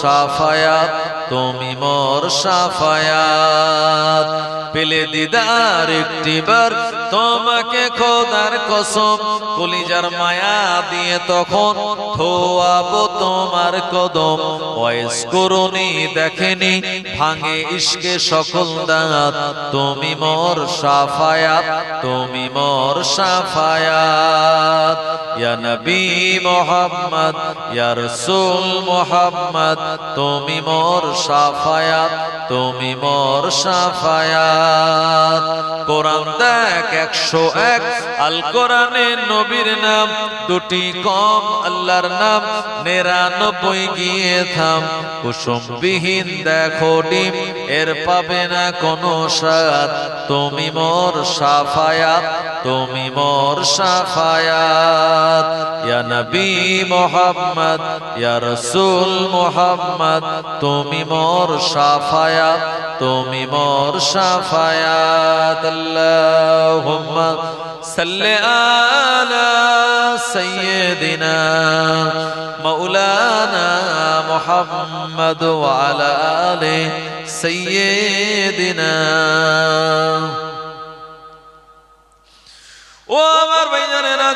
সাফায়াত তুমি মোর সাফায়াত। পেলে দিদার একটিবার তোমাকে খোদার কসম, কলিজার মায়া দিয়ে তখন ধোয়াবো তোমার কদম। বয়স করুনি, দেখেনি, ভাঙে ইশকে সকল দাঁত। তুমি মোর সাফায়াত, তুমি মোর সাফায়াত। ইয়া নবী মোহাম্মদ, ইয়া রাসূল মোহাম্মদ, তুমি মোর সাফায়াত, তুমি মোর সাফায়াত। কোরআন দেখ একশো এক। আল কোরআনে নবীর নাম, দুটি কম আল্লাহর নাম, নিরানব্বই গিয়ে থাম। কুসুমবিহীন দেখো ডিম, এর পাবে না কোন সাত তুমি মোর সাফায়াত, তুমি মোর সাফায়াত। ইয়া নবী মোহাম্মদ, ইয়া রাসূল মোহাম্মদ, তুমি মোর সাফায়াত, তুমি মোর সাফায়াত, আল্লাহুম্মা সাল্লি আলা সাইয়্যিদিনা মাওলানা মুহাম্মদ ওয়া আলা আলি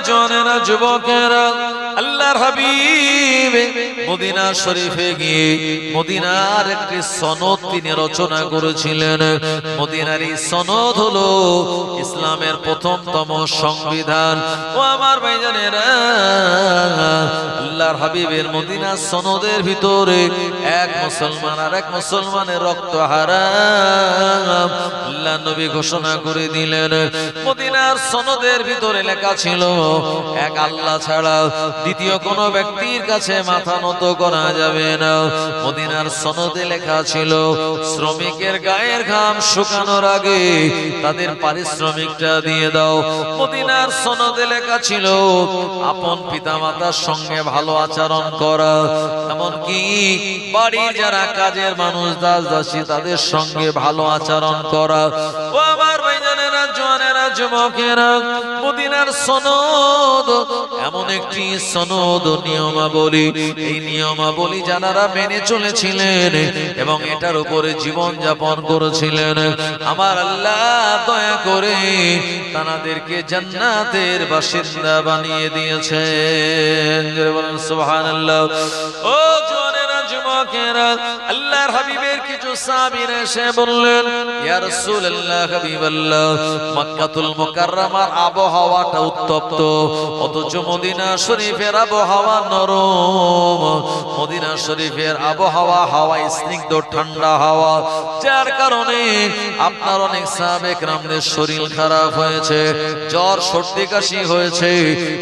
জনেরা যুবকেরা আল্লাহর হাবিব মদিনা শরীফে গিয়ে মদিনার একটি সনদ তিনি রচনা করেছিলেন। মদিনার এই সনদ হলো ইসলামের প্রথমতম সংবিধান। ও আমার ভাইজানেরা আল্লাহর হাবিবের মদিনা সনদের ভিতরে এক মুসলমান আর এক মুসলমানের রক্ত হারাম আল্লাহ নবী ঘোষণা করে দিলেন। মদিনার সনদের ভিতরে লেখা ছিল এক আল্লাহ ছাড়া দ্বিতীয় কোন ব্যক্তির কাছে মাথা নত করা যাবে না। মদিনার সনদে লেখা ছিল, শ্রমিকের গায়ের ঘাম শুকানোর আগে তাদের পারিশ্রমিকটা দিয়ে দাও। মদিনার সনদে লেখা ছিল, আপন পিতামাতার সঙ্গে ভালো আচরণ করা। এমনকি বাড়ির যারা কাজের মানুষ দাস দাসী তাদের সঙ্গে ভালো আচরণ করা। ও আমার ভাইজানেরা, জোয়ানেরা, যুবকেরা, মদিনার সনদ এমন একটি সনদ নিয়মাবলী। এই নিয়মাবলী যারা মেনে চলেছিলেন এবং এটার উপরে জীবন যাপন করেছিলেন। আমার আল্লাহ দয়া করে তানাদেরকে জান্নাতের বাসিন্দা বানিয়ে দিয়েছেন। সুবহানাল্লাহ। ও জোয়ানেরা যুবকেরা আল্লাহর হাবিবের কিছু সাহাবীর এসে বললেন, ইয়া রাসূলুল্লাহ হাবিবাল্লাহ, মক্কাতুল মুকাররমার আবহাওয়াটা উত্তপ্ত, অথচ মদিনা শরীফের আবহাওয়া নরম, মদিনা শরীফের আবহাওয়া হাওয়া স্নিগ্ধ, ঠান্ডা হাওয়া, যার কারণে আপনার অনেক সাবেক রামদের শরীর খারাপ হয়েছে, জ্বর, সর্দি, কাশি হয়েছে।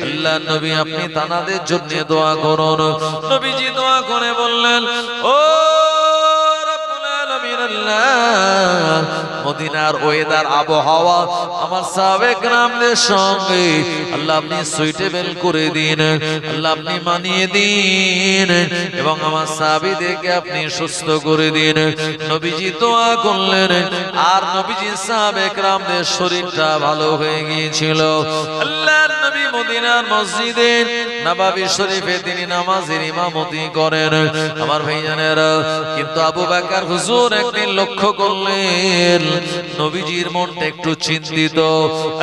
আল্লাহ নবী, আপনি তানাদের জন্য দোয়া করুন। নবীজি দোয়া করে বললেন আল্লাহ। মদিনার ওয়েদার, আবহাওয়া আমার সাবেক রামদের সঙ্গে। আল্লাহ আপনি সুইটেবল করে দিন, আল্লাহ আপনি মানিয়ে দিন, এবং আমার সাহাবীদেরকে আপনি সুস্থ করে দিন। নবীজি দোয়া করলেন, আর নবীজি সাবেক রামদের শরীরটা ভালো হয়ে গিয়েছিল। আল্লাহর নবী মদিনার মসজিদে নবাবী শরীফে তিনি নামাজের ইমামতি করেন। আমার ভাইজানেরা, কিন্তু আবু বাকার হুজুর একদিন লক্ষ্য করলেন, নবীজির মনটা একটু চিন্তিত।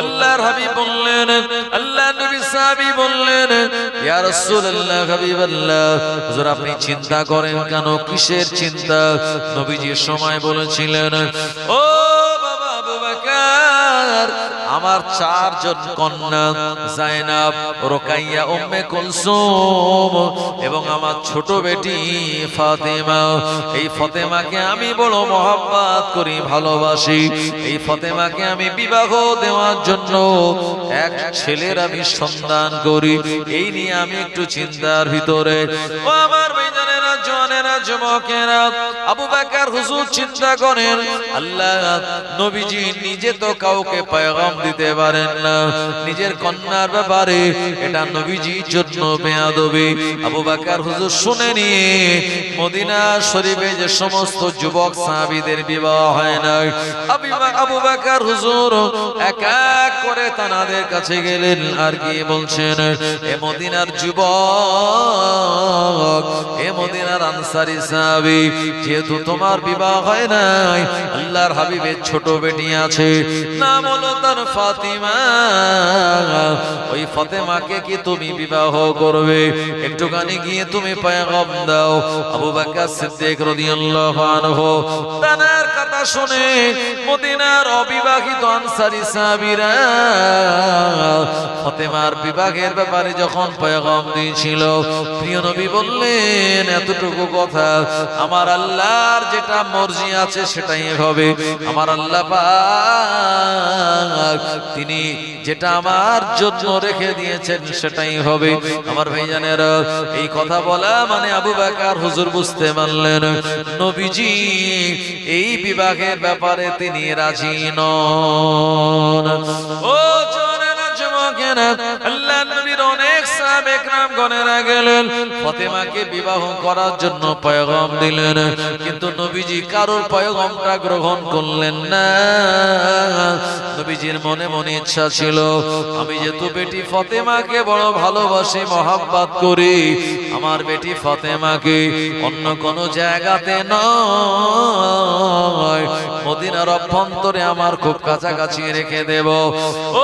আল্লাহর হাবিব বললেন আল্লাহ নবী সাহাবী বললেন, ইয়া রাসূলুল্লাহ, হাবিবাল্লাহ, হুজুর, আপনি চিন্তা করেন কেন? কিসের চিন্তা? নবীজির সময় বলেছিলেন, ও আমার চারজন কন্যা জায়নাব রোকাইয়া, উম্মে কুলসুম এবং আমার ছোট বেটি ফাতেমা। এই ফাতেমাকে আমি বড় মহব্বত করি, ভালোবাসি। এই ফাতেমাকে আমি বিবাহ দেওয়ার জন্য এক ছেলের আমি সন্ধান করি। এই নিয়ে আমি একটু চিন্তার ভিতরে। ও আমার জওয়ানেরা যুবকেরা, আবু বকর হুজুর চিন্তা করেন, আল্লাহ নবীজি নিজে তো কাউকে পয়গাম দিতে পারেন না। নিজের কন্যার ব্যাপারে এটা নবীজির জন্য বেয়াদবি। আবু বকর হুজুর শুনে নিয়ে মদিনা শরীফে যে সমস্ত যুবক সাহাবীদের বিবাহ হয় না আবু বকর হুজুর এক এক করে তানাদের কাছে গেলেন আর কি বলছেন, এ মদিনার যুবক, এ মদিনার আনসারি সাহাবী, যেহেতু তোমার বিবাহ হয় নাই, আল্লাহর হাবিবের ছোট বেটি আছে, নাম হলো তার ফাতিমা, ওই ফাতেমাকে কি তুমি বিবাহ করবে? একটুখানি গিয়ে তুমি পয়গম দাও। আবু বকর সিদ্দিক রাদিয়াল্লাহু আনহু তানার কথা শুনে মদিনার অবিবাহিত আনসারী সাহাবীরা ফাতেমার বিবাহের ব্যাপারে যখন পয়গম দিয়েছিল, প্রিয় নবী বললেন, এতটুকু কথা, আমার আল্লাহর যেটা মর্জি আছে সেটাই হবে। আমার আল্লাহ পাক তিনি যেটা আমার জন্য রেখে দিয়েছেন, সেটাই হবে। আমার ভাইজানের এই কথা বলা মানে আবু বাকার হুজুর বুঝতে পারলেন। নবীজি, এই বিবাহের ব্যাপারে তিনি রাজি নন। ও ফাতেমাকে বিবাহ করার জন্য দিলেন। কিন্তু নবীজি গ্রহণ করলেন না। নবীজির মনে মনে ইচ্ছা ছিল, আমি যেহেতু বেটি ফতেমাকে বড় ভালোবাসি, মহাব্বাত করি, আমার বেটি ফতেমাকে অন্য কোন জায়গাতে নয়। অভ্যন্তরে আমার খুব কাছাকাছি রেখে দেব। ও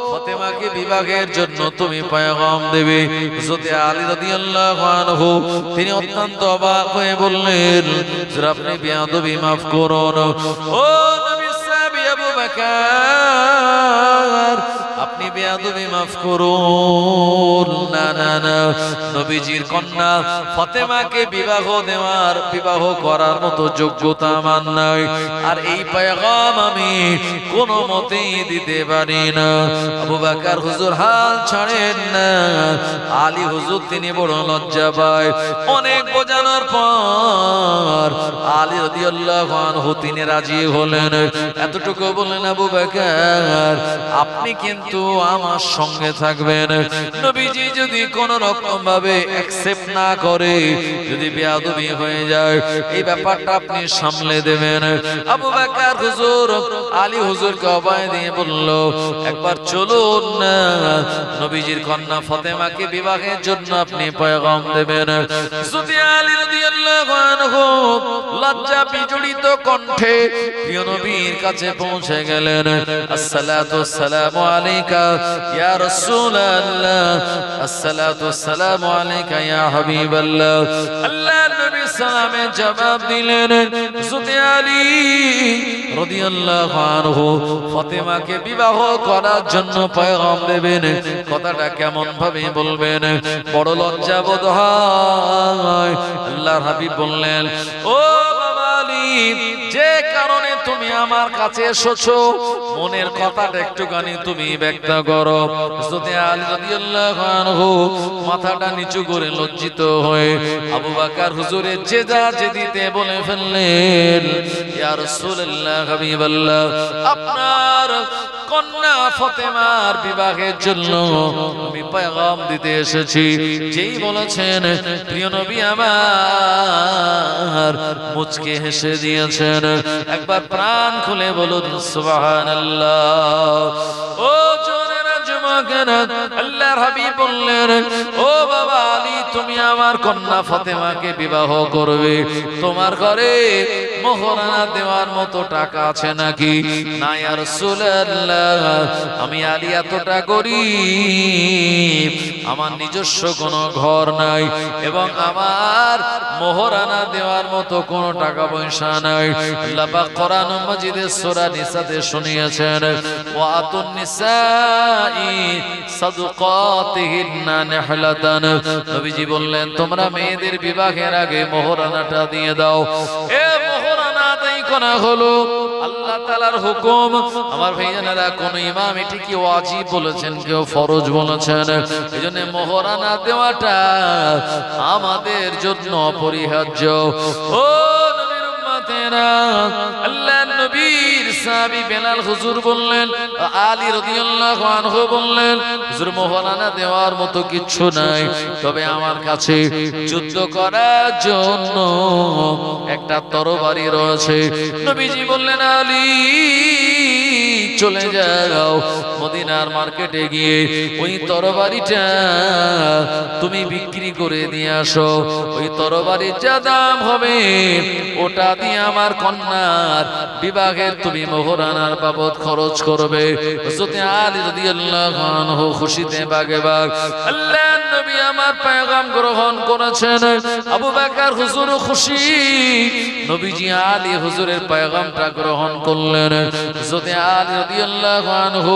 ফাতেমাকে বিবাহের জন্য তুমি পয়গাম দেবে। হযরত আলী রাদিয়াল্লাহু আনহু, তিনি অত্যন্ত অবাক হয়ে বললেন, হুজুর, আপনি বেয়াদবি maaf করুন। ও নবী সাহেব আবু বকর। না না না। কন্যা বিবাহ দেওয়ার, বিবাহ করার মতো যোগ্যতা নাই। আর এই আমি কোনো মতেই দিতে হুজুর হাল ছাড়েন না। আলী হুজুর তিনি বড় লজ্জা পায়। অনেক বোঝানোর পর আলী রাদিয়াল্লাহু আনহু, তিনি রাজি হলেন। এতটুকু বললেন আবু আপনি কিন্তু আমার সঙ্গে থাকবেন। নবীজি যদি কোন রকম ভাবে অ্যাকসেপ্ট না করে, যদি বেয়াদবি হয়ে যায়, এই ব্যাপারটা আপনি সামলে দেবেন। আবু বকর হুজুর, আলী হুজুরকে অভয় দিয়ে বলল, একবার চলুন। না নবীজির কন্যা ফাতেমাকে বিবাহের জন্য আপনি পয়গাম দেবেন। যদি আলী রাদিয়াল্লাহু আনহু লজ্জা বিজড়িত কণ্ঠে প্রিয় নবীর কাছে পৌঁছে গেলেন। আসসালাতু আসসালামু আলাইকা ইয়া রাসূলুল্লাহ। আসসালাতু আসসালামু আলাইকা ইয়া হাবিবাল্লাহ। আল্লাহ নবী সালামে জবাব দিলেন যদি আলী রাদিয়াল্লাহু আনহু, ফাতেমাকে বিবাহ করার জন্য পয়গাম দেবেন। কথাটা কেমন ভাবে বলবেন? বড় লজ্জা বোধ হয়। আল্লাহর হাবিব বললেন ও বাবা আলী যে কারণে তুমি আমার কাছে এসেছ, মনের কথাটা একটুখানি তুমি ব্যক্ত করো। যদি আলী রাদিয়াল্লাহু আনহু মাথাটা নিচু করে লজ্জিত হয়ে আবু বকর হুজুরের যে দিতে বলে ফেললেন, ইয়া রাসূলুল্লাহ হাবিবাল্লাহ, আপনার কন্যা ফতেমার বিবাহের জন্য আমি পয়গাম দিতে এসেছি। যেই বলেছেন, প্রিয় নবী আমার, মুচকে হেসে দিয়েছেন। একবার প্রাণ খুলে বলুন সুবহানাল্লাহ। ও আমি আলী এতটা করি আমার নিজস্ব কোনো ঘর নাই এবং আমার মোহরানা দেওয়ার মতো কোনো টাকা পয়সা নাই। আল্লাহ পাক কোরআন মাজিদের শুনিয়েছেন ওয়া আতুন নিসাই তোমরা মেয়েদের বিবাহের আগে মোহরানাটা দিয়ে দাও। এ মোহরানা হলো। আল্লাহ হুকুম। আমার ভাইজানেরা কোন ইমাম এটি কি ওয়াজিব বলেছেন, কেউ ফরজ বলেছেন। এজন্য মোহরানা দেওয়াটা আমাদের জন্য অপরিহার্য। ও নবীর উম্মতেরা, আল্লাহ দেওয়ার মতো কিছু নাই, তবে আমার কাছে যুদ্ধ করার জন্য একটা তরবারি রয়েছে। নবীজি বললেন, আলী, চলে যাও। মদিনার মার্কেটে গিয়ে ওই তরবারিটা তুমি বিক্রি করে নিয়ে আসো। ওই তরবারির যা দাম হবে, ওটা দিয়ে আমার কন্যার বিবাহের তুমি মোহরানার বাবদ খরচ করবে। খুশিতে বাগে বাগ। আল্লাহ নবী আমার পয়গাম গ্রহণ করেছেন। আবু বাকার হুজুর খুশি। নবীজি আলী হুজুরের পয়গামটা গ্রহণ করলেন। যদি আলী রাদিয়াল্লাহু আনহু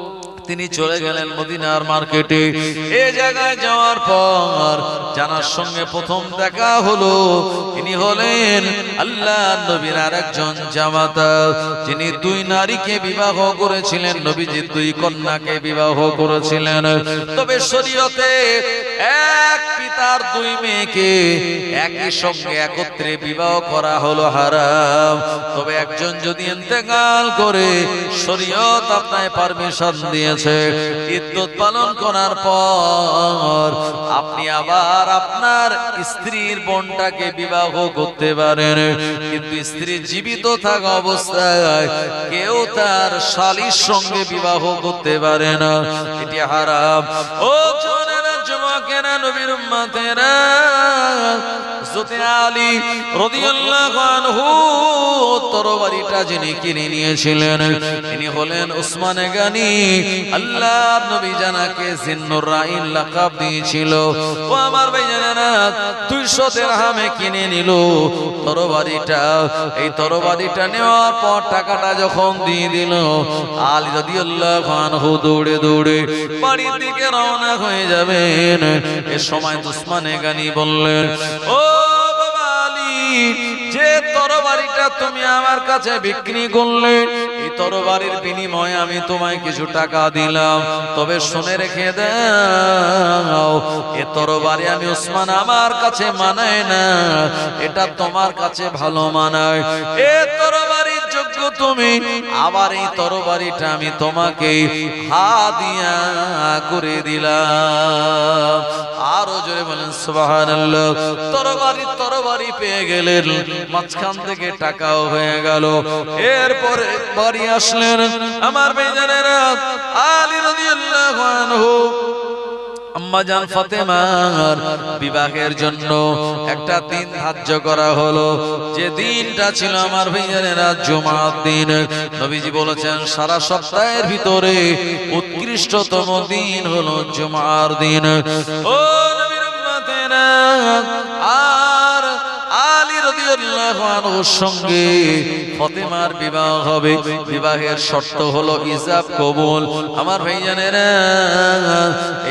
তিনি চলে গেলেন মদিনার মার্কেটে। এ জায়গায় যাওয়ার পর জানার সঙ্গে প্রথম দেখা হলো, তিনি হলেন আল্লাহ নবীর আরেকজন জামাতা। যিনি দুই নারীকে বিবাহ করেছিলেন, নবীজি দুই কন্যাকে বিবাহ করেছিলেন। তবে শরীয়তে এক পিতার দুই মেয়েকে একই সঙ্গে একত্রে বিবাহ করা হলো হারাম। তবে একজন যদি ইন্তেকাল করে, শরীয়ত আপনায় পারমিশন দিয়েছে। ইদ্যত পালন করার পর আপনি আবার আপনার স্ত্রীর বোনটাকে বিবাহ করতে পারেন। কিন্তু স্ত্রী জীবিত থাকা অবস্থায় কেউ তার শালীর সঙ্গে বিবাহ করতে পারে না। এটি হারাম। ও জনেরা যুবকেরা নবীর উম্মতেরা হযরত আলী রাদিয়াল্লাহু আনহু তরবারিটা যিনি কিনে নিয়েছিলেন, তিনি হলেন উসমান গানি। আল্লাহর নবী জানাকে জিন্নুর রাইন দিয়েছিল। ও আমার ভাইজানেরা 200 দিরহামে কিনে নিল তরবারিটা। এই তরবারিটা নেওয়ার পর টাকাটা যখন দিয়ে দিল, আলী রাদিয়াল্লাহু আনহু দৌড়ে দৌড়ে বাড়ির দিকে রওনা হয়ে যাবেন। এ সময় উসমানে গানি বললেন, ও তুমি আমার কাছে বিক্রি করলে, এই তরবারির বিনিময়ে আমি তোমায় কিছু টাকা দিলাম। তবে শুনে রেখে দাও, এ তরবারি আমি উসমান আমার কাছে মানায় না, এটা তোমার কাছে ভালো মানায়। এ যোগ্য তুমি আবার এই তরবারিটা আমি তোমাকে হাদিয়া করে দিলাম। আরও জোরে বলেন, সুবহানাল্লাহ। তরবারি তরবারি পেয়ে গেলেন। মাঝখান থেকে টাকাও হয়ে গেল। এরপরে বাড়ি আসলেন। আমার বেজানেরা আলী রাদিয়াল্লাহু আনহু আম্মা জান ফাতেমার বিবাহের জন্য একটা দিন ধার্য করা হলো। যে দিনটা ছিল আমার ভাইয়ানেরা জুমার দিন। নবীজি বলেছেন, সারা সপ্তাহের ভিতরে উৎকৃষ্টতম দিন হলো জুমার দিন। ও নবীর সঙ্গে ফাতেমার বিবাহ হবে। বিবাহের শর্ত হলো ইজাব কবুল। আমার ভাইজানেরা,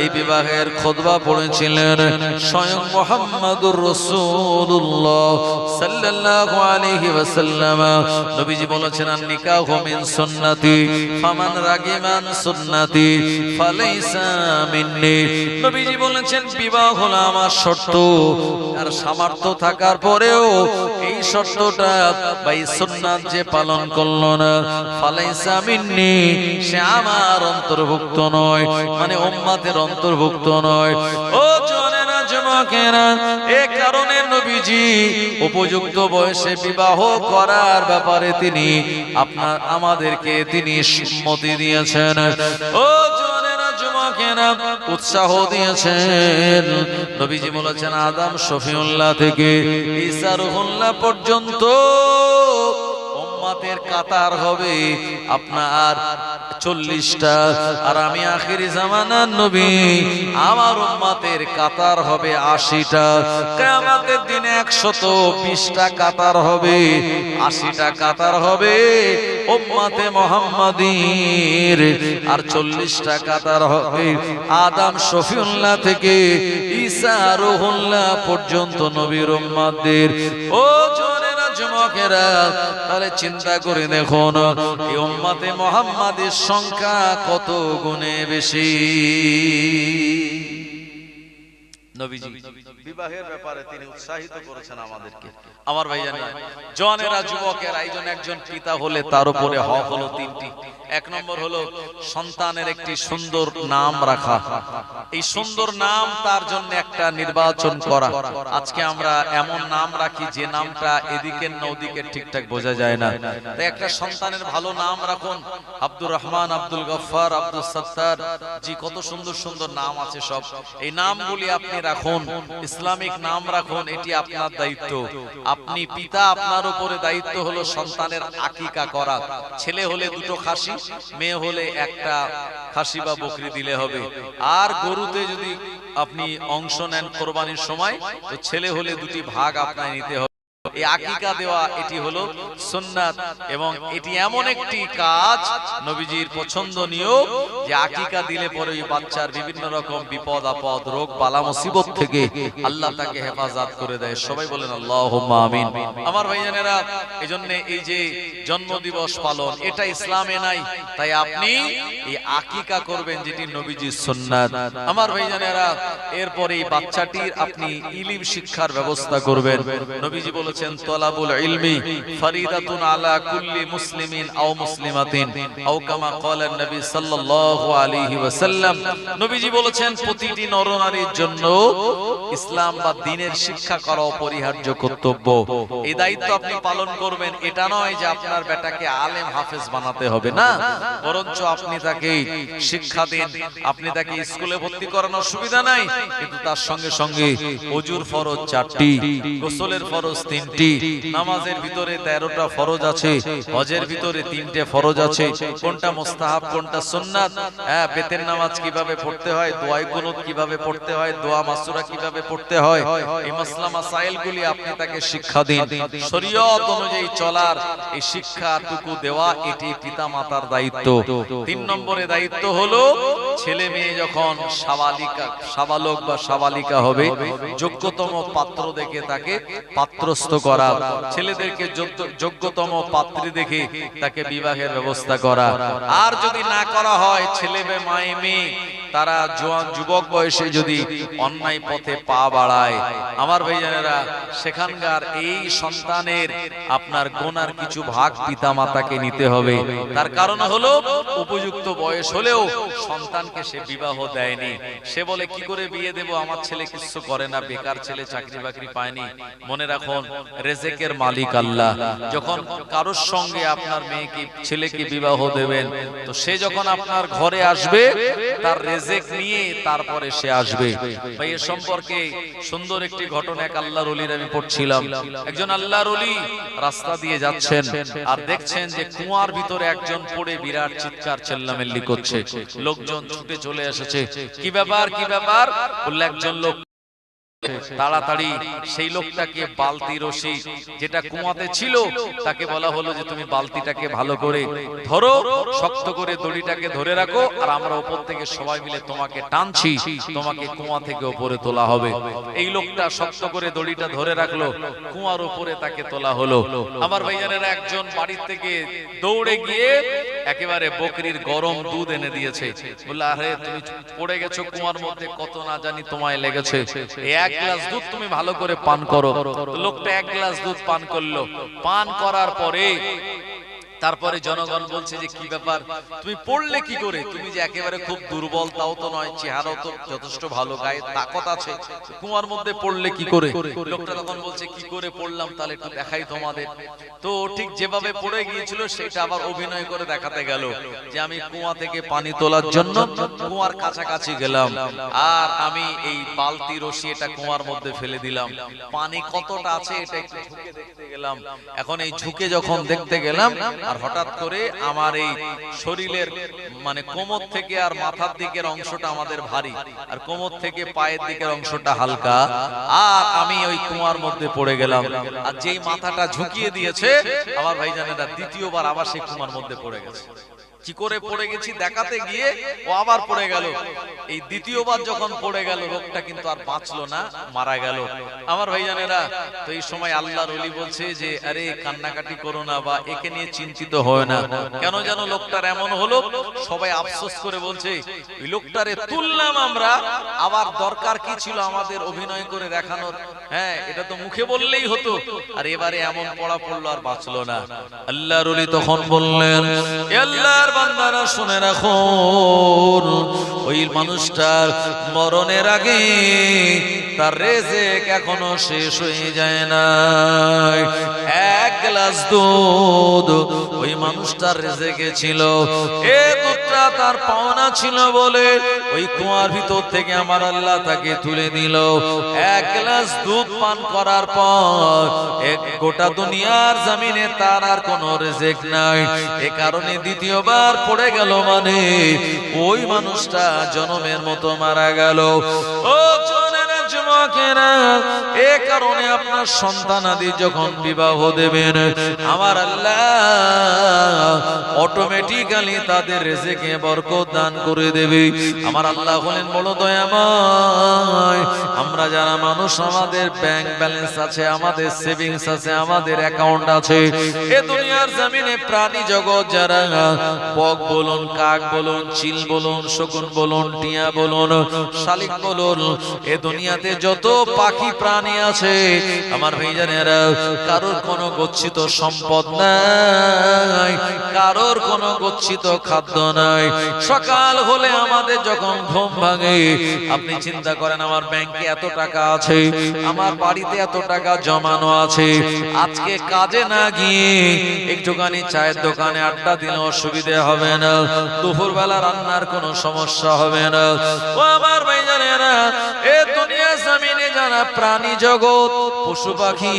এই বিবাহের খুতবা পড়েছিলেন স্বয়ং মুহাম্মাদুর রাসূলুল্লাহ সাল্লাল্লাহু আলাইহি ওয়াসাল্লাম। নবীজি বলেছেন, আন মিন সুন্নতি, ফামান রাগিমান সুন্নতি, ফালাইসা মিন্নি। নবীজি বলেছেন, বিবাহ হলো আমার শর্ত। আর সামর্থ্য থাকার পরেও এই অন্তর্ভুক্ত নয় মানে অন্তর্ভুক্ত নয়। এ কারণে নবীজি উপযুক্ত বয়সে বিবাহ করার ব্যাপারে তিনি আপনার, আমাদেরকে তিনি সম্মতি দিয়েছেন। ও জনেরা, যুবকেরা উৎসাহ দিয়েছেন। নবীজি বলেছেন আদাম শফিউল্লাহ থেকে ইসারুহুল্লাহ পর্যন্ত উম্মাতের কাতার হবে। আপনার চল্লিশটা। আর আমি আখিরি জামানার নবী, আমার উম্মাতের কাতার হবে আশিটা। কেয়ামতের দিনে একশত বিশটা কাতার হবে। আশিটা কাতার হবে উম্মাতে মোহাম্মদীর। আর চল্লিশটা কাতার হবে আদম শফিউল্লাহ থেকে ঈসা রুহুল্লাহ পর্যন্ত নবীর উম্মাদের ও যুবকেরা তাহলে চিন্তা করে দেখুন উম্মাতে মোহাম্মদের সংখ্যা কত গুণে বেশি? নবীজি। বিবাহের ব্যাপারে তিনি উৎসাহিত করেছেন আমাদেরকে। আমার ভাইজানেরা জওয়ানেরা যুবকেরা এই একজন পিতা হলে তার উপরে হক হলো তিনটি। এক নম্বর হলো সন্তানের একটি সুন্দর নাম রাখা। এই সুন্দর নাম তার জন্য একটা নির্বাচন করা। আজকে আমরা এমন নাম রাখি যে নামটা এদিকের না ওদিকের ঠিকঠাক বোঝা যায় না। তাই একটা সন্তানের ভালো নাম রাখুন। আব্দুর রহমান আব্দুল গফফার আব্দুল সত্তার। জি কত সুন্দর সুন্দর নাম আছে সব। এই নামগুলি আপনি রাখুন, ইসলামিক নাম রাখুন, এটি আপনার দায়িত্ব। আপনি পিতা আপনার উপরে দায়িত্ব হলো সন্তানের আকিকা করা। ছেলে হলে দুটো খাসি, মেয়ে হলে একটা খাসি বা বকরি দিলে হবে। আর গরুতে যদি আপনি অংশ নেন কোরবানির সময়, তো ছেলে হলে দুটি ভাগ আপনায় নিতে হবে। এই আকিকা দেওয়া, এটি হলো সুন্নাত। এবং এটি এমন একটি কাজ, নবীজির পছন্দনীয় যে আকিকা দিলে পরে ওই বাচ্চার বিভিন্ন রকম বিপদ, আপদ, রোগ, বালা, মুসিবত থেকে আল্লাহ তাকে হেফাজত করে দেয়। সবাই বলেন আমিন। আমার ভাইজানেরা এই যে জন্ম দিবস পালন, এটা ইসলামে নাই। তাই আপনি এই আকিকা করবেন যেটি নবীজির সুন্নাত। আমার ভাইজানেরা, এরপরে এই বাচ্চাটির আপনি ইলিম শিক্ষার ব্যবস্থা করবেন। নবীজি বলেছেন তলাবুল ইলমি ফরিদাতুন আলা কুল্লি মুসলিমিন আও মুসলিমাতিন। আও কামা ক্বালা নবী সাল্লাল্লাহু আলাইহি ওয়াসাল্লাম। নবীজি বলেছেন, প্রতিটি নরনারীর জন্য ইসলাম বা দ্বীনের শিক্ষা করা অপরিহার্য কর্তব্য। এই দায়িত্ব আপনি পালন করবেন, এটা নয় যে আপনার বেটাকে আলেম হাফেজ বানাতে হবে, না। বরঞ্চ আপনি তাকে শিক্ষা দিন, আপনি তাকে স্কুলে ভর্তি করানোর সুবিধা নাই, কিন্তু তার সঙ্গে সঙ্গে অজুর ফরজ চারটি, গোসলের ফরজ তিনটি। নামাজের ভিতরে তেরোটা ফরজ আছে, হজের ভিতরে তিনটে ফরজ আছে। কোনটা মোস্তাহাব, কোনটা সুন্নাত? হ্যাঁ বেতের নামাজ কীভাবে পড়তে হয়, দোয়াই কুনুত কীভাবে পড়তে হয়, দোয়া মাসুরা কীভাবে পড়তে হয়, এই মাসলা আপনি তাকে শিক্ষা দিন। শরীয়ত অনুযায়ী চলার এই শিক্ষাটুকু দেওয়া, এটি পিতা মাতার দায়িত্ব। তিন নম্বরে দায়িত্ব হলো, ছেলে মেয়ে যখন সাবালিকা, সাবালক বা সাবালিকা হবে, যোগ্যতম পাত্র দেখে তাকে পাত্রস্থ করা, ছেলেদেরকে যোগ্য- যোগ্যতম পাত্রী দেখে তাকে বিবাহের ব্যবস্থা করা। আর যদি না করা হয়, ছেলে মায়ে মেয়ে তারা জোয়ান যুবক বয়সে যদি অন্যায় পথে পা বাড়ায়, আমার ভাইজানেরা, সেখানকার এই সন্তানের আপনার গোনার কিছু ভাগ পিতা মাতাকে নিতে হবে। তার কারণ হলো, উপযুক্ত বয়স হলেও সন্তানকে সে বিবাহ দেয়নি। সে বলে, কি করে বিয়ে দেব? আমার ছেলে কিছু করে না, বেকার ছেলে চাকরি বাকরি পায়নি। মনে রাখুন, রেজেকের মালিক আল্লাহ। যখন কারোর সঙ্গে আপনার মেয়েকে, ছেলেকে বিবাহ দেবেন, তো সে যখন আপনার ঘরে আসবে, তার রেজেক নিয়ে তারপরে সে আসবে। ভাই সম্পর্কে সুন্দর একটি ঘটনা এক আল্লাহ রলির আমি পড়ছিলাম। একজন আল্লাহ রলি রাস্তা দিয়ে যাচ্ছেন আর দেখছেন যে কুয়ার ভিতরে একজন পড়ে বিরাট চিৎকার চেল্লামেল্লি করছে। লোকজন ছুটে চলে এসেছে। কি ব্যাপার কি ব্যাপার? বললে, একজন লোক তাড়াতাড়ি সেই লোকটাকে বালতি রশি যেটা কুয়াতে ছিল তাকে বলা হলো যে তুমি বালতিটাকে ভালো করে ধরো শক্ত করে দড়িটাকে ধরে রাখো আর আমরা উপর থেকে সবাই মিলে তোমাকে টানছি তোমাকে কুয়া থেকে উপরে তোলা হবে। এই লোকটা শক্ত করে দড়িটা ধরে রাখল কুয়ার উপরে তাকে তোলা হলো। আমার ভাইজানেরা একজন বাড়ির থেকে দৌড়ে গিয়ে একেবারে বকরির গরম দুধ এনে দিয়েছে। বলল, আরে, তুমি পড়ে গেছো কুমার মধ্যে, কত না জানি তোমায় লেগেছে। এক গ্লাস দুধ তুমি ভালো করে পান করো। লোকটা এক গ্লাস দুধ পান করল। পান করার পরে তারপরে জনগণ বলছে যে কি ব্যাপার? তুমি পড়লে কি করে? তুমি যে একেবারে খুব দুর্বল তাও তো নয় চেহারাও তো যথেষ্ট ভালো গায়ে তাকত আছে। কুয়ার মধ্যে পড়লে কি করে? লোকটা তখন বলছে কি করে পড়লাম? তাহলে একটু দেখাই তোমাদের। তো ঠিক যেভাবে পড়ে গিয়েছিল সেটা আবার অভিনয় করে দেখাতে গেল যে আমি কুয়া থেকে পানি তোলার জন্য কুয়ার কাছাকাছি গেলাম। আর আমি এই বালতি রশি এটা কুয়ার মধ্যে ফেলে দিলাম। পানি কতটা আছে এটা একটু ঝুঁকে দেখতে গেলাম। এখন এই ঝুঁকে যখন দেখতে গেলাম আর হঠাৎ করে আমার এই শরীরের মানে কোমর থেকে আর মাথার দিকের অংশটা আমাদের ভারী, আর কোমর থেকে পায়ের দিকের অংশটা হালকা। আর আমি ওই কুয়ার মধ্যে পড়ে গেলাম। আর যেই মাথাটা ঝুঁকিয়ে দিয়েছে, আমার ভাইজানেরা দ্বিতীয়বার আবার সেই কুমার মধ্যে পড়ে গেছে। কি করে পড়ে গেছি দেখাতে গিয়ে ও আবার পড়ে গেল। এই দ্বিতীয়বার যখন পড়ে গেল রোগটা কিন্তু আর বাঁচলো না মারা গেল। আমার ভাইজানেরা তো এই সময় আল্লাহর ওলি বলছে যে আরে কান্নাকাটি করো না বা একে নিয়ে চিন্তিত হয় না। কেন যেন লোকটার এমন হলো সবাই আফসোস করে বলছে ওই লোকটারে তুললাম আমরা আবার দরকার কি ছিল আমাদের অভিনয় করে দেখানোর? হ্যাঁ এটা তো মুখে বললেই হতো। আর এবারে এমন পড়া পড়ল আর বাঁচলো না আল্লাহর ওলি তখন বললেন "এ বান্দারা শুনে রাখুন ওই মানুষটার মরণের আগে তার রেজেক এখনও শেষ হয়ে যায় না এক গ্লাস দুধ ওই মানুষটার রেজেকে ছিল। এ দুধটা তার পাওনা ছিল বলে ওই কুয়ার ভিতর থেকে আমার আল্লাহ তাকে তুলে দিল। এক গ্লাস দুধ পান করার পর এক গোটা দুনিয়ার জমিনে তার আর কোনো রেজেক নাই। এ কারণে দ্বিতীয়বার পড়ে গেল মানে ওই মানুষটা জনমের মতো মারা গেল। ও কারণে আপনার সন্তান আদি যখন বিবাহ দেবেন, আমার আল্লাহ অটোমেটিক্যালি তাদের রেজেকে বরকত দান করে দেবে। আমার আল্লাহ হলেন বড় দয়াময় আমরা যারা মানুষ, আমাদের ব্যাংক ব্যালেন্স আছে, আমাদের সেভিংস আছে, আমাদের অ্যাকাউন্ট আছে, এ দুনিয়ার জমিনে প্রাণী জগৎ যারা, বক বলুন, কাক বলুন, চিল বলুন, শকুন বলুন, টিয়া বলুন, শালিক বলুন, এ দুনিয়াতে যত পাখি প্রাণী আছে, আমার ভাইজানেরা, কারোর কোনো গচ্ছিত সম্পদ নাই, কারোর কোনো গচ্ছিত খাদ্য নাই। সকাল হলে আমাদের যখন ঘুম ভাঙে, আপনি চিন্তা করেন, আমার ব্যাংকে এত টাকা আছে, আমার বাড়িতে এত টাকা জমানো আছে, আজকে কাজে না গিয়ে একটুখানি চায়ের দোকানে আড্ডা দিলে অসুবিধে হবে না দুপুর বেলা রান্নার কোনো সমস্যা হবে না। আমার ভাইজানেরা, এ দুনিয়া জমিনে যারা প্রাণী জগৎ, পশু পাখি,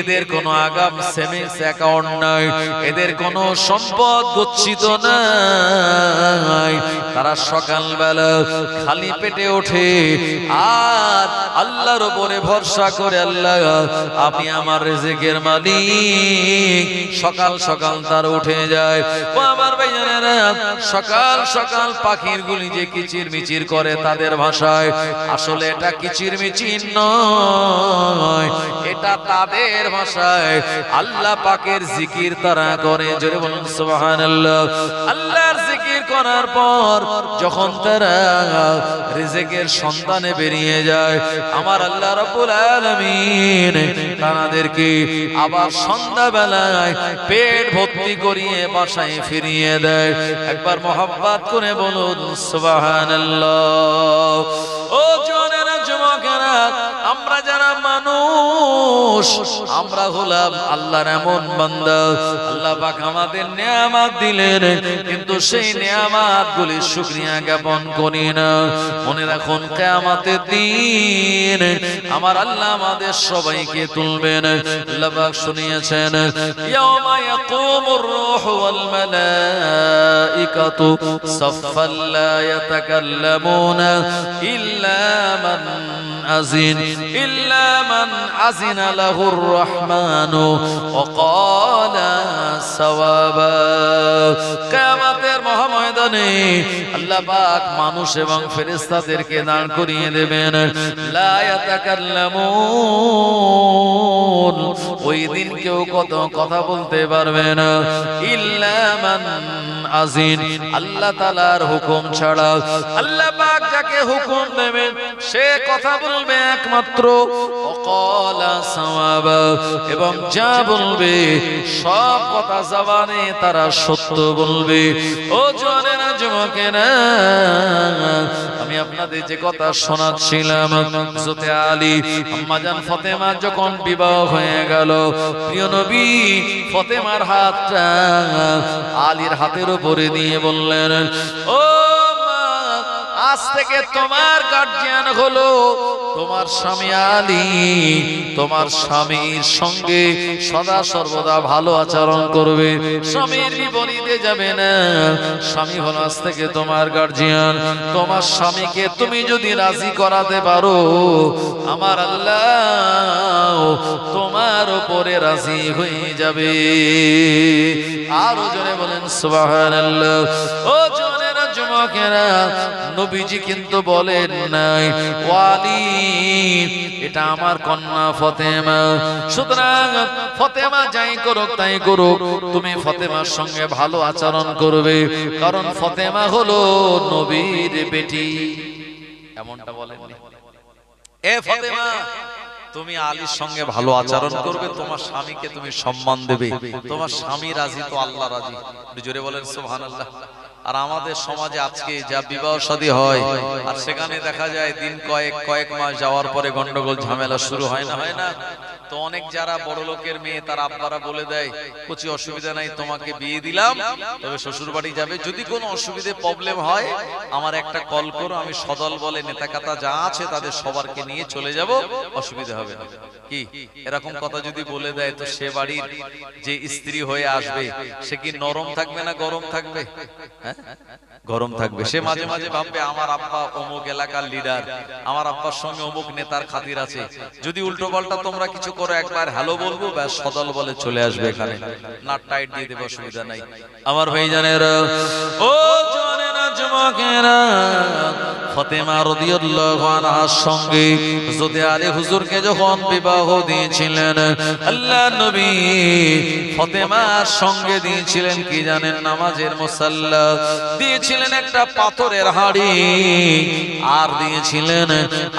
এদের কোনো আগাম সেভিংস অ্যাকাউন্ট নাই, এদের কোনো সম্পদ গচ্ছিত নাই। তারা সকালবেলা খালি পেটে ওঠে, আর আল্লাহর উপরে ভরসা করে, আল্লাহ আপনি আমার রেজেকের মালিক। সকাল সকাল তার উঠে যায়। ও আমার ভাইজানেরা সকাল সকাল পাখির গুলি যে কিচির মিচির করে তাদের ভাষায়, আসলে এটা কিচির মিচির নয় এটা তাদের ভাষায়। আল্লাহ পাকের জিকির তারা করে। জোরে বলুন, সুবহানাল্লাহ। আল্লাহর জিকির করার পর যখন তারা রিজেকের সন্তানে বেরিয়ে যায়, আমার আল্লাহ রাব্বুল আলামিন তাদেরকে আবার সন্ধ্যাবেলায় পেট ভর্তি করিয়ে বাসায় ফিরিয়ে দেয়। একবার মোহাব্বত করে বলুন, সুবহানাল্লাহ। ও আমরা যারা মানুষ, আমরা হলাম আল্লাহর এমন বান্দা। আল্লাহ পাক আমাদের নিয়ামত দিলেন, কিন্তু সেই নিয়ামত গুলি শুকরিয়া জ্ঞাপন করি না। মনে রাখুন, কিয়ামতের দিন আমার আল্লাহ আমাদের সবাইকে তুলবেন। আল্লাহ পাক শুনিয়েছেন, ইয়াউমা ইয়াকুমুর রূহু ওয়াল মালাইকাতু সাফফান লা ইয়াতাকাল্লামুনা ইল্লা মান আযিন, ইল্লা মান আযিনা লাহুর রহমান, ওয়া ক্বালা সাওয়াবা। কিয়ামতের মহাময়দানে আল্লাহ পাক মানুষ এবং ফেরেশতাদেরকে দাঁড় করিয়ে দেবেন। লা ইয়াতাকাল্লামুন। ওই দিন কেউ কত কথা বলতে পারবে না। ইল্লা মান আজিন আল্লাহ তাআলার হুকুম ছাড়া। আল্লাহ পাক যাকে হুকুম দেবেন, সে কথা বলবে একমাত্র। এবং যা বলবে, সব কথা জবানে তারা সত্য বলবে। ও জনেরা যুবকেরা, আমি আপনাদের যে কথা শোনাচ্ছিলাম, হযরতে আলী আম্মাজান ফাতেমা যখন বিবাহ হয়ে গেল প্রিয় নবী ফতেমার হাতটা আলীর হাতের উপরে দিয়ে বললেন ও আজ থেকে তোমার গার্জিয়ান হলো তোমার স্বামী আলী। তোমার স্বামীর সঙ্গে সদা সর্বদা ভালো আচরণ করবে। স্বামীর বিপরীতে যাবে না। স্বামী হলো আজ থেকে তোমার গার্জিয়ান তোমার স্বামীকে তুমি যদি রাজি করাতে পারো, আমার আল্লাহ তোমার উপরে রাজি হয়ে যাবে। আরও জোরে বলেন, সুবহানাল্লাহ। ও জোনেরা যুবকেরা নবীজি কিন্তু বলেন নাই, ওয়ালি, এটা আমার কন্যা ফতেমা। সুতরাং ফতেমা যাই করুক, তাই করুক। তুমি ফতেমার সঙ্গে ভালো আচরণ করবে, কারণ ফতেমা হলো নবীর বেটি। এমনটা বলেননি। এ ফতেমা, তুমি আলীর সঙ্গে ভালো আচরণ করবে, তোমার স্বামীকে তুমি সম্মান দেবে, তোমার স্বামী রাজি তো আল্লাহ রাজি। জোরে বলেন, সুবহানাল্লাহ। আর আমাদের সমাজে আজকে যা বিবাহ সাদী হয় আর সেখানে দেখা যায় দিন কয়েক কয়েক মাস যাওয়ার পরে গন্ডগোল ঝামেলা শুরু হয় না? হয় না? তো অনেক যারা বড় লোকের মেয়ে, তার আব্বারা বলে দেয় কিছু অসুবিধা নাই, তোমাকে বিয়ে দিলাম। তবে শ্বশুর বাড়ি যাবে। যদি কোনো অসুবিধে প্রবলেম হয়, আমার একটা কল করো, আমি সদল বলে নেতা কাতা যা আছে তাদের সবারকে নিয়ে চলে যাব। অসুবিধা হবে না। কি? এরকম কথা যদি বলে দেয়, তো সে বাড়ির যে স্ত্রী হয়ে আসবে, সে কি নরম থাকবে না গরম থাকবে? হ্যাঁ? গরম থাকবে। সে মাঝে মাঝে ভাববে, আমার আব্বা অমুক এলাকার লিডার আমার আব্বার সঙ্গে অমুক নেতার খাতির আছে। যদি উল্টো পাল্টা তোমরা কিছু করো একবার, হ্যালো বলব ব্যাস, সদল বলে চলে আসবে এখানে। না টাইট দিয়ে দেবো, অসুবিধা নাই। আমার ভাই জানের ও জানে না যুবকেরা ফতেমা রাদিয়াল্লাহু আনহার সঙ্গে হযরত আলী হুজুরকে যখন বিবাহ দিয়েছিলেন, আল্লাহ নবী ফতেমার সঙ্গে দিয়েছিলেন কি জানেন? নামাজের মুসাল্লা দিয়েছিলেন একটা পাথরের হাড়ি আর দিয়েছিলেন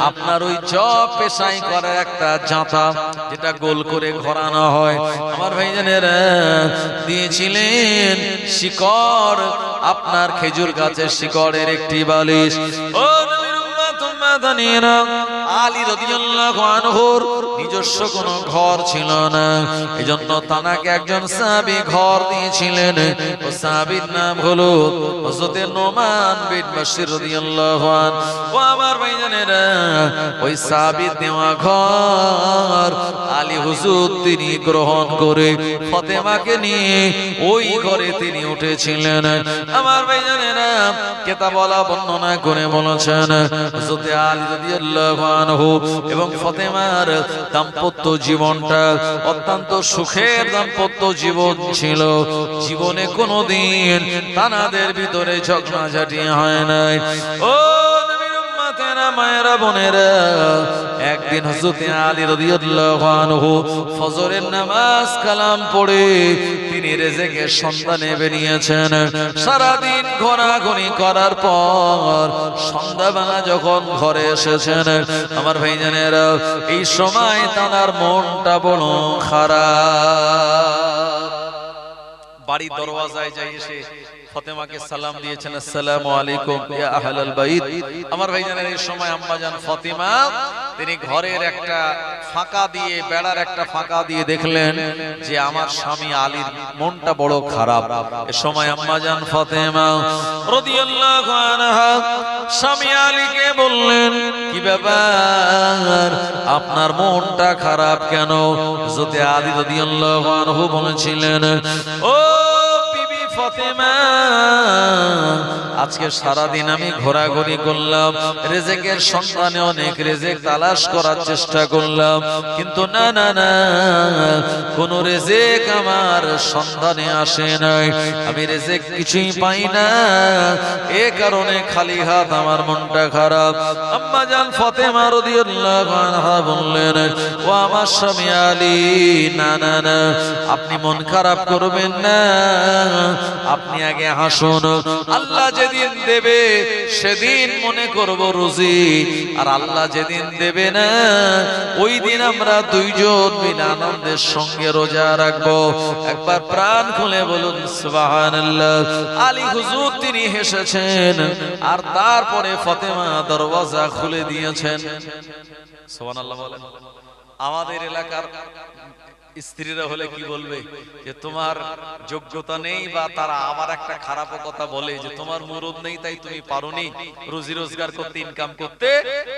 আপনার ওই জব পেশাই করার একটা জাঁতা যেটা গোল করে ঘোরানো হয়। আমার ভাইজানের, দিয়েছিলেন শিকড়, আপনার খেজুর গাছের শিকড়ের একটি বালিশ। ও উম্মাদানিরা, আলী রাদিয়াল্লাহু নিজস্ব কোনো ঘর ছিল না। এজন্য তানাকে একজন সাহাবী ঘর দিয়েছিলেন। ও সাহাবীর নাম হলো হযরত নোমান বিন বাশির ওই সাহাবীর দেওয়া ঘর আলী হুজুর তিনি গ্রহণ করে ফতেমাকে নিয়ে ওই ঘরে তিনি উঠেছিলেন। আমার ভাইজানেরা কেতাবলা বর্ণনা করে বলেছেন, হযরত আলী রাদিয়াল্লাহু আনহু এবং ফতেমার দাম্পত্য জীবনটা অত্যন্ত সুখের দাম্পত্য জীবন ছিল। জীবনে কোনোদিন তানাদের ভিতরে ঝগড়াঝাটি হয় নাই। ও মায়েরা বোনেরা, একদিন হযরত আলী রাদিয়াল্লাহু আনহু ফজরের নামাজ কালাম পড়ে তিনি রেজেকের সন্ধানে বেরিয়েছেন সারাদিন ঘোরাঘুরি করার পর সন্ধ্যাবেলা যখন ঘরে এসেছেন, আমার ভাইজানেরা, এই সময় তার মনটা বড় খারাপ। বাড়ির দরওয়াজায় যাই এসে ফতেমাকে সালাম দিয়েছেন, আসসালামু আলাইকুম ইয়া আহলাল বাইত। আমার ভাইজানের এই সময় আম্মা জান ফতিমা, তিনি ঘরের একটা ফাঁকা দিয়ে, বেড়ার একটা ফাঁকা দিয়ে দেখলেন যে আমার স্বামী আলীর মনটা বড় খারাপ। এ সময় আম্মা জান ফতেমা রাদিয়াল্লাহু আনহা স্বামী আলীকে বললেন, কি ব্যাপার? আপনার মনটা খারাপ কেন? যদি আলী রাদিয়াল্লাহু আনহু বলেছিলেন, ও বিবি ফতেমা আজকে সারাদিন আমি ঘোরাঘুরি করলাম, রেজেকের সন্ধানে অনেক রেজেক তালাশ করার চেষ্টা করলাম, কিন্তু না না না, কোন রেজেক আমার সন্ধানে আসে নাই। আমি রেজেক কিছুই পাই না, এ কারণে খালি হাত আমার মনটা খারাপ। আম্মা জান রাদিয়াল্লাহু আনহা বললেন, ও আমার স্বামী আলী, না না না, আপনি মন খারাপ করবেন না, আপনি আগে হাসুন। আল্লাহ যেদিন দেবে, সেদিন মনে করব রুজি। আর আল্লাহ যেদিন দেবে না, ওই দিন আমরা দুইজন বিনা আনন্দের সঙ্গে রোজা রাখব। একবার প্রাণ খুলে বলুন, সুবহানাল্লাহ। আলী হুজুর তিনি হেসেছেন, আর তারপরে ফতেমা দরওয়াজা খুলে দিয়েছেন। সুবহানাল্লাহ বলেন, আমাদের এলাকার স্ত্রীরা হলে কি বলবে? যে তোমার যোগ্যতা নেই বা তারা আবার একটা খারাপ কথা বলে যে তোমার মুরদ নেই তাই তুমি পারোনি। রুজি রোজগার করতে ইনকাম করতে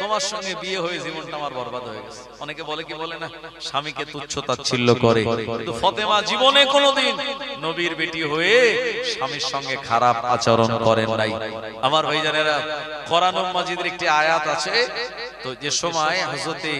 তোমার সঙ্গে বিয়ে হয়ে জীবনটা আমার বরবাদ হয়ে গেছে। অনেকে বলে কি বলে না? স্বামীকে তুচ্ছ তাচ্ছিল্য করে। কিন্তু ফতেমা জীবনে কোনোদিন নবীর বেটি হয়ে স্বামীর সঙ্গে খারাপ আচরণ করেন নাই। আমার ভাইজানেরা কোরআন মাজিদের একটি আয়াত আছে। তো যে সময় হযরতে